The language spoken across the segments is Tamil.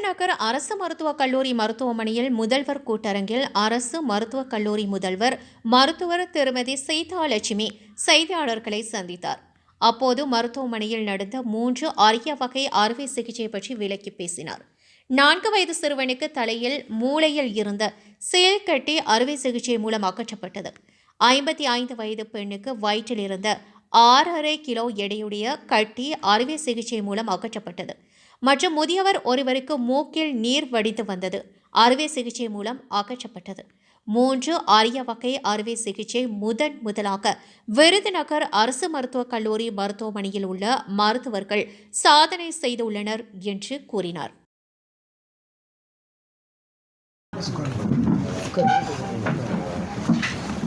விருதுநகர் அரசு மருத்துவக் கல்லூரி மருத்துவமனையில் முதல்வர் கூட்டரங்கில் அரசு மருத்துவக் கல்லூரி முதல்வர் மருத்துவர் திருமதி சீதாலட்சுமி செய்தியாளர்களை சந்தித்தார். அப்போது மருத்துவமனையில் நடந்த மூன்று அரிய வகை அறுவை சிகிச்சை பற்றி விளக்கி பேசினார். நான்கு வயது சிறுவனுக்கு தலையில் மூளையில் இருந்த செயல் கட்டி அறுவை சிகிச்சை மூலம் அகற்றப்பட்டது. ஐம்பத்தி ஐந்து வயது பெண்ணுக்கு வயிற்றில் இருந்த ஆறரை கிலோ எடையுடைய கட்டி அறுவை சிகிச்சை மூலம் அகற்றப்பட்டது. மற்றும் முதியவர் ஒருவருக்கு மூக்கில் நீர் வடித்து வந்தது. அறுவை சிகிச்சை மூலம் அகற்றப்பட்டது மூன்று அரிய வகை அறுவை சிகிச்சை முதன் முதலாக விருதுநகர் அரசு மருத்துவக் கல்லூரி மருத்துவமனையில் உள்ள மருத்துவர்கள் சாதனை செய்துள்ளனர் என்று கூறினார்.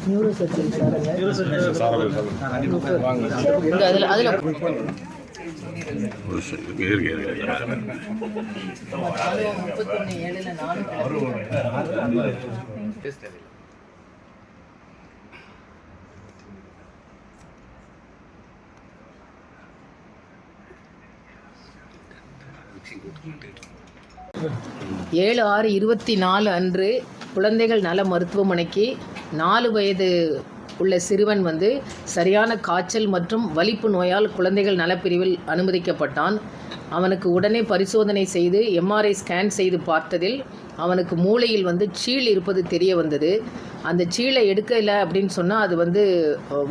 நியூரோ சர்ஜரி சாருங்க ஏழு ஆறு இருபத்தி நாலு அன்று குழந்தைகள் நல மருத்துவமனைக்கு நாலு வயது உள்ள சிறுவன் வந்து சரியான காய்ச்சல் மற்றும் வலிப்பு நோயால் குழந்தைகள் நலப்பிரிவில் அனுமதிக்கப்பட்டான். அவனுக்கு உடனே பரிசோதனை செய்து எம்ஆர்ஐ ஸ்கேன் செய்து பார்த்ததில் அவனுக்கு மூளையில் வந்து சீழ் இருப்பது தெரிய வந்தது. அந்த சீழை எடுக்கலை அப்படின்னு சொன்னால் அது வந்து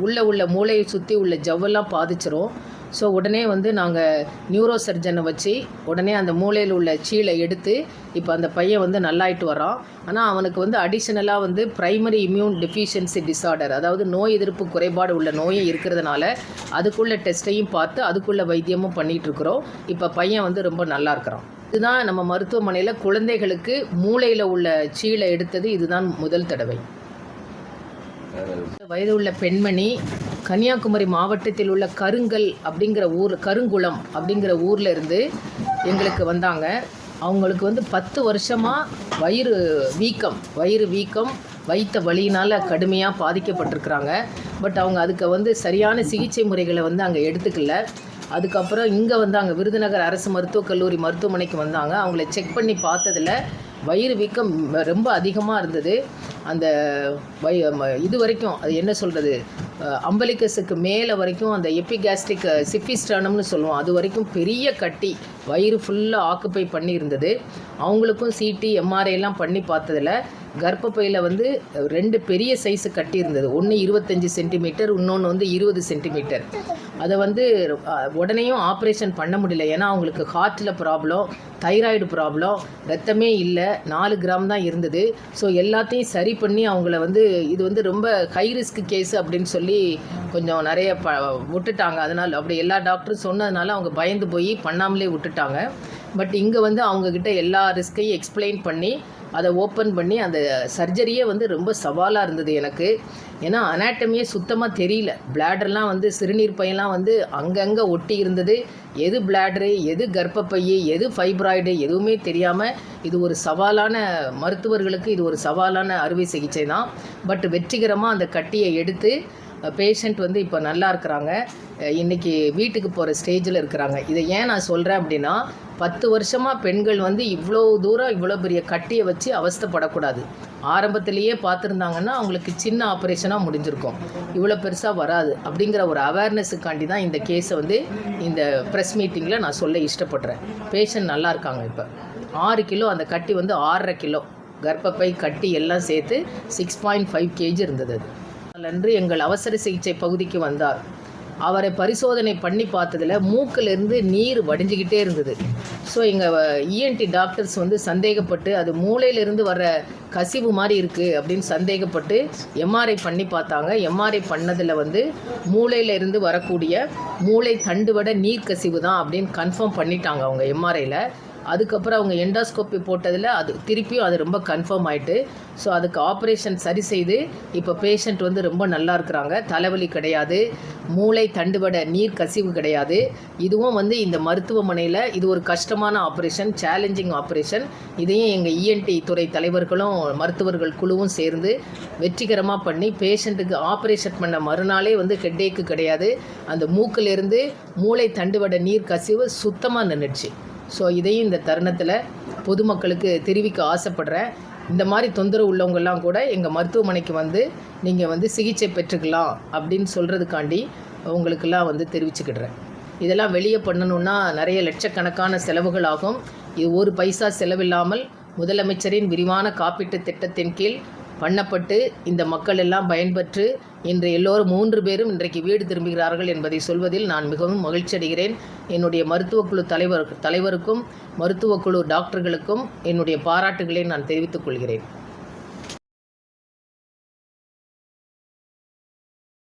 உள்ளே உள்ள உள்ள மூளையை சுற்றி உள்ள ஜவ்வெல்லாம் பாதிச்சிரும். ஸோ உடனே வந்து நாங்கள் நியூரோ சர்ஜனை வச்சு உடனே அந்த மூளையில் உள்ள சீலை எடுத்து இப்போ அந்த பையன் வந்து நல்லாயிட்டு வரான் ஆனால் அவனுக்கு வந்து அடிஷ்னலாக வந்து பிரைமரி இம்யூன் டெஃபிஷியன்சி டிசார்டர் அதாவது நோய் எதிர்ப்பு குறைபாடு உள்ள நோயும் இருக்கிறதுனால அதுக்குள்ள டெஸ்ட்டையும் பார்த்து அதுக்குள்ள வைத்தியமும் பண்ணிகிட்டு இருக்கிறோம். இப்போ பையன் வந்து ரொம்ப நல்லா இருக்கிறான். இதுதான் நம்ம மருத்துவமனையில் குழந்தைகளுக்கு மூளையில் உள்ள சீலை எடுத்தது இதுதான் முதல் தடவை. வயது உள்ள பெண்மணி கன்னியாகுமரி மாவட்டத்தில் உள்ள கருங்கல் அப்படிங்கிற ஊர் கருங்குளம் அப்படிங்கிற ஊரில் இருந்து எங்களுக்கு வந்தாங்க. அவங்களுக்கு வந்து பத்து வருஷமாக வயிறு வீக்கம் வயிறு வீக்கம் வைத்த வழியினால் கடுமையாக பாதிக்கப்பட்டிருக்கிறாங்க. பட் அவங்க அதுக்கு வந்து சரியான சிகிச்சை முறைகளை வந்து அங்கே எடுத்துக்கல. அதுக்கப்புறம் இங்கே வந்தாங்க விருதுநகர் அரசு மருத்துவக் கல்லூரி மருத்துவமனைக்கு வந்தாங்க. அவங்கள செக் பண்ணி பார்த்ததில் வயிறு வீக்கம் ரொம்ப அதிகமாக இருந்தது. அந்த வை இது வரைக்கும் அது என்ன சொல்கிறது அம்பலிக்கஸுக்கு மேலே வரைக்கும் அந்த எபிகாஸ்ட்ரிக் சிஃபிஸ்டானம்னு சொல்லுவோம். அது வரைக்கும் பெரிய கட்டி வயிறு ஃபுல்லாக ஆக்குப்பை பண்ணியிருந்தது. அவங்களுக்கும் சிடி எம்ஆர்ஐ எல்லாம் பண்ணி பார்த்ததில் கர்ப்பப்பையில் வந்து ரெண்டு பெரிய சைஸு கட்டியிருந்தது. ஒன்று இருபத்தஞ்சி சென்டிமீட்டர் இன்னொன்று வந்து இருபது சென்டிமீட்டர் அதை வந்து உடனேயும் ஆப்ரேஷன் பண்ண முடியல. ஏன்னா அவங்களுக்கு ஹார்ட்டில் ப்ராப்ளம் தைராய்டு ப்ராப்ளம் ரத்தமே இல்லை. நாலு கிராம் தான் இருந்தது. ஸோ எல்லாத்தையும் சரி பண்ணி அவங்கள வந்து இது வந்து ரொம்ப ஹை ரிஸ்க் கேஸ் அப்படின்னு சொல்லி கொஞ்சம் நிறைய ப விட்டுட்டாங்க. அதனால் அப்படி எல்லா டாக்டரும் சொன்னதுனால அவங்க பயந்து போய் பண்ணாமலே விட்டுட்டாங்க. பட் இங்கே வந்து அவங்கக்கிட்ட எல்லா ரிஸ்கையும் எக்ஸ்பிளைன் பண்ணி அதை ஓப்பன் பண்ணி அந்த சர்ஜரியே வந்து ரொம்ப சவாலாக இருந்தது எனக்கு. ஏன்னா அனாட்டமியே சுத்தமாக தெரியல. பிளாடர்லாம் வந்து சிறுநீர் பையெல்லாம் வந்து அங்கங்கே ஒட்டி இருந்தது. எது பிளாட்ரு எது கர்ப்பப்பை எது ஃபைப்ராய்டு எதுவுமே தெரியாமல் இது ஒரு சவாலான மருத்துவர்களுக்கு இது ஒரு சவாலான அறுவை சிகிச்சை தான். பட் வெற்றிகரமாக அந்த கட்டியை எடுத்து பேஷண்ட் வந்து இப்போ நல்லா இருக்கிறாங்க. இன்றைக்கி வீட்டுக்கு போகிற ஸ்டேஜில் இருக்கிறாங்க. இதை ஏன் நான் சொல்கிறேன் அப்படின்னா பத்து வருஷமாக பெண்கள் வந்து இவ்வளோ தூரம் இவ்வளோ பெரிய கட்டியை வச்சு அவஸ்தைப்படக்கூடாது. ஆரம்பத்திலேயே பார்த்துருந்தாங்கன்னா அவங்களுக்கு சின்ன ஆப்ரேஷனாக முடிஞ்சிருக்கும். இவ்வளோ பெருசாக வராது அப்படிங்கிற ஒரு அவேர்னஸுக்காண்டி தான் இந்த கேஸை வந்து இந்த ப்ரெஸ் மீட்டிங்கில் நான் சொல்ல இஷ்டப்படுறேன். பேஷண்ட் நல்லா இருக்காங்க இப்போ. ஆறு கிலோ அந்த கட்டி வந்து ஆறரை கிலோ. கர்ப்பப்பை கட்டி எல்லாம் சேர்த்து சிக்ஸ் பாயிண்ட் ஃபைவ் கேஜி இருந்தது அது. அன்று எங்கள் அவசர சிகிச்சை பகுதிக்கு வந்தார். அவரை பரிசோதனை பண்ணி பார்த்ததில் மூக்கிலிருந்து நீர் வடிஞ்சிக்கிட்டே இருந்தது. ஸோ எங்கள் இஎன்டி டாக்டர்ஸ் வந்து சந்தேகப்பட்டு அது மூளையிலிருந்து வர்ற கசிவு மாதிரி இருக்குது அப்படின்னு சந்தேகப்பட்டு எம்ஆர்ஐ பண்ணி பார்த்தாங்க. எம்ஆர்ஐ பண்ணதில் வந்து மூளையிலிருந்து வரக்கூடிய மூளை தண்டுவட நீர் கசிவு தான் அப்படின்னு கன்ஃபார்ம் பண்ணிட்டாங்க அவங்க எம்ஆர்ஐயில் அதுக்கப்புறம் அவங்க எண்டாஸ்கோப்பி போட்டதில் அது திருப்பியும் அது ரொம்ப கன்ஃபார்ம் ஆயிட்டு ஸோ அதுக்கு ஆப்ரேஷன் சரி செய்து இப்போ பேஷண்ட் வந்து ரொம்ப நல்லா இருக்கிறாங்க. தலைவலி கிடையாது மூளை தண்டுவட நீர் கசிவு கிடையாது. இதுவும் வந்து இந்த மருத்துவமனையில் இது ஒரு கஷ்டமான ஆப்ரேஷன் சேலஞ்சிங் ஆப்ரேஷன் இதையும் எங்கள் இஎன்டி துறை தலைவர்களும் மருத்துவர்கள் குழுவும் சேர்ந்து வெற்றிகரமாக பண்ணி பேஷண்ட்டுக்கு ஆப்ரேஷன் பண்ண மறுநாளே வந்து ஹெட்டேக்கு கிடையாது. அந்த மூக்கிலிருந்து மூளை தண்டுவட நீர் கசிவு சுத்தமாக நின்றுச்சு ஸோ இதையும் இந்த தருணத்தில் பொதுமக்களுக்கு தெரிவிக்க ஆசைப்படுறேன். இந்த மாதிரி தொந்தரவு உள்ளவங்கெல்லாம் கூட எங்கள் மருத்துவமனைக்கு வந்து நீங்கள் வந்து சிகிச்சை பெற்றுக்கலாம் அப்படின்னு சொல்கிறதுக்காண்டி உங்களுக்கெல்லாம் வந்து தெரிவிச்சுக்கிடுறேன். இதெல்லாம் வெளியே பண்ணணுன்னா நிறைய லட்சக்கணக்கான செலவுகள் ஆகும். இது ஒரு பைசா செலவில்லாமல் முதலமைச்சரின் விரிவான காப்பீட்டு திட்டத்தின் கீழ் பண்ணப்பட்டு இந்த மக்கள் எல்லாம் பயன்பெற்று இன்று எல்லோரும் மூன்று பேரும் இன்றைக்கு வீடு திரும்புகிறார்கள் என்பதை சொல்வதில் நான் மிகவும் மகிழ்ச்சி அடைகிறேன் என்னுடைய மருத்துவக்குழு தலைவர் தலைவருக்கும் மருத்துவக்குழு டாக்டர்களுக்கும் என்னுடைய பாராட்டுகளை நான் தெரிவித்துக் கொள்கிறேன்.